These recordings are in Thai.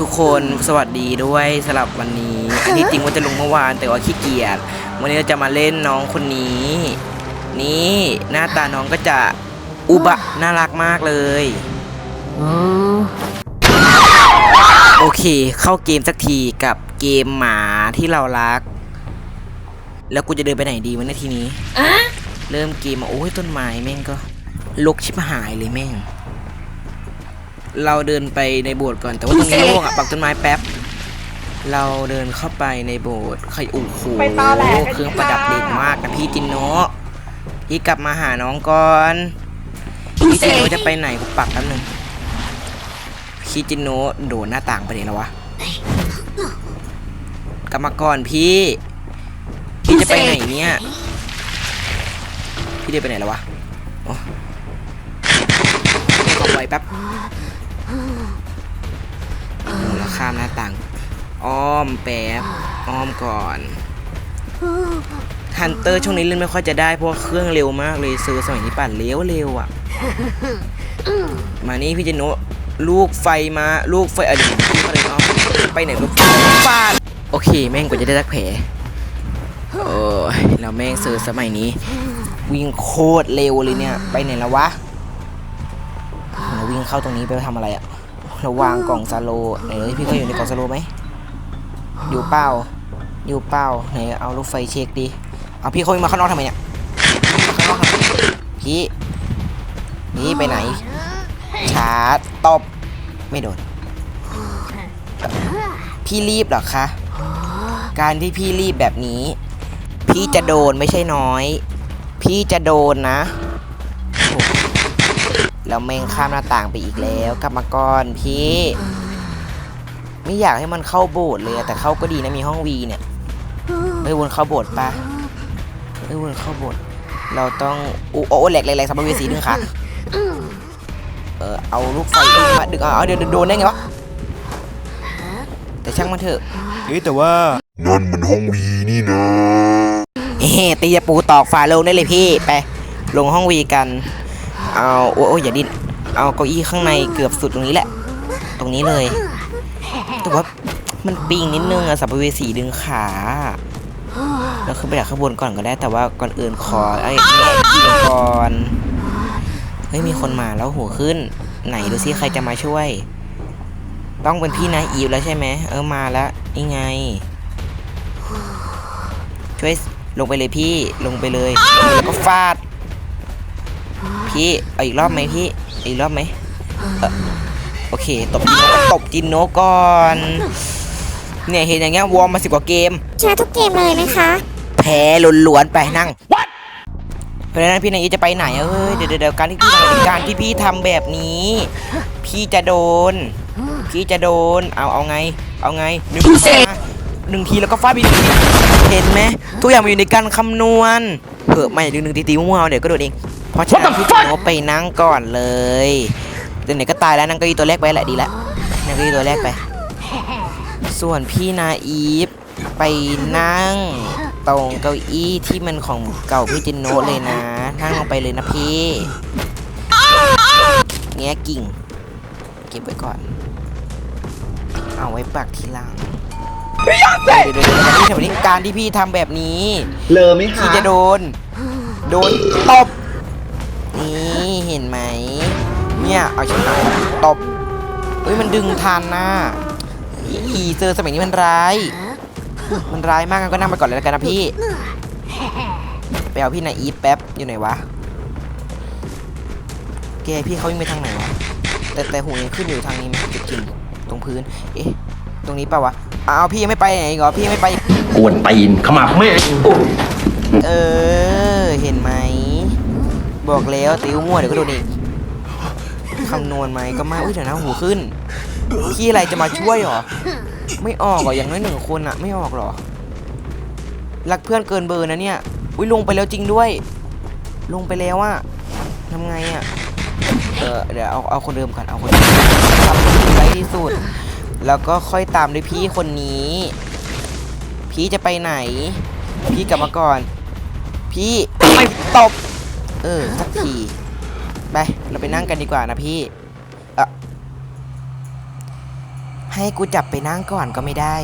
ทุกคนสวัสดีด้วยสำหรับวันนี้ อันที่จริงว่าจะลงเมื่อวานแต่ว่าขี้เกียจวันนี้เราจะมาเล่นน้องคนนี้ นี่หน้าตาน้องก็จะอุบะน่ารักมากเลย โอเค เข้าเกมสักทีกับเกมหมาที่เรารัก แล้วกูจะเดินไปไหนดีวันนี้ทีนี้เริ่มเกมมาโอ้ยต้นไม้แม่งก็ลกชิบหายเลยแม่ง เราเดินไปในโบสถ์ก่อน แต่ว่าตรงนี้โล่งอะปักต้นไม้แป๊บ เราเดินเข้าไปในโบสถ์ใครโอ้โหไปตอแหลกันเครื่องประดับเด่นมากนะพี่จินโนะพี่กลับมาหาน้องก่อนพี่จินโนะจะไปไหนกูปักแป๊บนึงพี่จินโนะโดดหน้าต่างไปไหนแล้ววะกลับมาก่อนพี่ พี่จะไปไหนเนี่ย พี่เดินไปไหนแล้ววะโอ้ขอไว้แป๊บ โอ้แล้วข้ามหน้าต่าง อ้อมแป๊บ อ้อมก่อนฮันเตอร์ช่วงนี้เล่นไม่ค่อยจะได้เพราะว่าเครื่องเร็วมากเลยซื้อสมัยนี้ปั่นเร็วเร็วอะ มานี่พี่เจโนะลูกไฟมาลูกไฟอะเดี๋ยวพี่อะไรเนาะไปไหนลูกฟาดโอเค แม่งกว่าจะได้สักแผลโอ้ยแล้วแม่งซื้อสมัยนี้ วิ่งโคตรเร็วเลยเนี่ย ไปไหนแล้ววะ เข้าตรงนี้ไปทำอะไรอะเราวางกล่องซาโลไหนเลยพี่เคยอยู่ในกล่องซาโลไหมอยู่เปล่าอยู่เปล่าไหนเอาลูกไฟเช็คดิเอาพี่เขามาข้างนอกทำไมเนี่ยข้างนอกทำไมพี่พี่ไปไหน ชาร์จตบไม่โดนพี่รีบหรอคะการที่พี่รีบแบบนี้ พี่จะโดนไม่ใช่น้อย พี่จะโดนนะ แล้วแม่งข้ามหน้าต่างไปอีกแล้วกลับมาก่อนพี่ ไม่อยากให้มันเข้าโบสถ์เลยอะแต่เข้าก็ดีนะมีห้องวีเนี่ยเอ้ยวนเข้าโบสถ์ปะเอ้ยวนเข้าโบสถ์เราต้องอู้โอ้แหลกแหลกแหลกสัมภเวสีดึงค่ะเออเอาลูกไฟดึงมาดึงเอาเอาเดี๋ยวเดี๋ยวโดนได้ไงวะแต่ช่างมันเถอะเฮ้ยแต่ว่านั่นมันห้องวีนี่นะเฮ้ตีจะปูตอกฝาลงได้เลยพี่ไปลงห้องวีกัน เอาโอ้โออย่าดิ้นเอาเก้าอี้ข้างในเกือบสุดตรงนี้แหละ ตรงนี้เลย แต่ว่ามันปิงนิดนึงอะสัมภเวสีดึงขาเราขึ้นไปจากข้างบนก่อนก็ได้ แต่ว่าก่อนอื่นขอไอ้แง่กินก่อนเฮ้ยมีคนมาแล้วหัวขึ้น ไหนดูซิใครจะมาช่วย ต้องเป็นพี่นายอีฟแล้วใช่ไหมเออมาแล้วนี่ไง ช่วยลงไปเลยพี่ลงไปเลยแล้วก็ฟาด พี่เอาอีกรอบไหมพี่เอาอีกรอบไหมเอ่อโอเคตบจินโนตบจินโนก่อนเนี่ยเห็นอย่างเงี้ยวอร์มมาสิบกว่าเกมชนะทุกเกมเลยนะคะ แพ้ล้วนๆไปนั่งเพราะฉะนั้นพี่นายจะไปไหนเอ้ยเดี๋ยวเดี๋ยวเดี๋ยวการที่พี่ทำการที่พี่ทำแบบนี้ พี่จะโดน พี่จะโดนเอาเอาไง เอาไงหนึ่งทีนะหนึ่งทีแล้วก็ฟาดไปหนึ่งทีเห็นไหมทุกอย่างมันอยู่ในการคำนวณเผื่อไม่ดึงหนึ่งทีตีมั่วๆเอาเดี๋ยวก็โดนเองเพ ราะฉะนั้นพี่โนไปนั่งก่อนเลยเดี๋ยวไหนก็ตายแล้วนั่งเก้าอี้ตัวแรกไปแหละดีละนั่งเก้าอี้ตัวแรกไป ส่วนพี่นาอีฟไปนั่งตรงเก้าอี้ที่มันของเก่าพี่จินโนเลยนะ นั่งลงไปเลยนะพี่เงี้ยกิ่ง เก็บไว้ก่อน เอาไว้ปักทีหลังเดี๋ยวเดี๋ยวเดี๋ยวเดี๋ยวเดี๋ยวนี้การที่พี่ทำแบบนี้ เลอไหมพี่คะจะโดน โดนตบ นี่เห็นไหม เนี่ยเอาชิบหายละตบเฮ้ยมันดึงทันนะอีเซอร์สมัยนี้มันร้าย มันร้ายมากงั้นก็นั่งไปก่อนเลยแล้วกันนะพี่ไปเอาพี่นายอีฟแป๊บอยู่ไหนวะ แกพี่เขาวิ่งไปทางไหนวะ แต่แต่หูยังขึ้นอยู่ทางนี้ไหมจริงๆตรงพื้น เอ๊ะ ตรงนี้เปล่าวะอ้าวพี่ยังไม่ไปไหนอีกเหรอ พี่ยังไม่ไปกวนตีนขมับแม่งเออเห็นไหม บอกแล้วติวมั่วเดี๋ยวก็โดนอีกคำนวณไหมก็ไม่อุ้ยเดี๋ยวนะหูขึ้นพี่อะไรจะมาช่วยหรอ ไม่ออกหรออย่างน้อยหนึ่งคนอะไม่ออกหรอ รักเพื่อนเกินเบอร์นะเนี่ย อุ้ยลงไปแล้วจริงด้วย ลงไปแล้วอะทำไงอะเออเดี๋ยวเอาเอาคนเดิมก่อนเอาคนเดิมทำให้ดีไว้ที่สุด แล้วก็ค่อยตามด้วยพี่คนนี้ พี่จะไปไหน พี่กลับมาก่อน พี่ไม่ตบ เออสักทีไปเราไปนั่งกันดีกว่านะพี่เอ่อให้กูจับไปนั่งก่อนก็ไม่ได้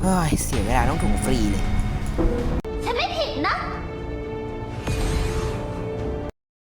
เฮ้ยเสียเวลาต้องถุงฟรีเลย ฉันไม่ผิดนะ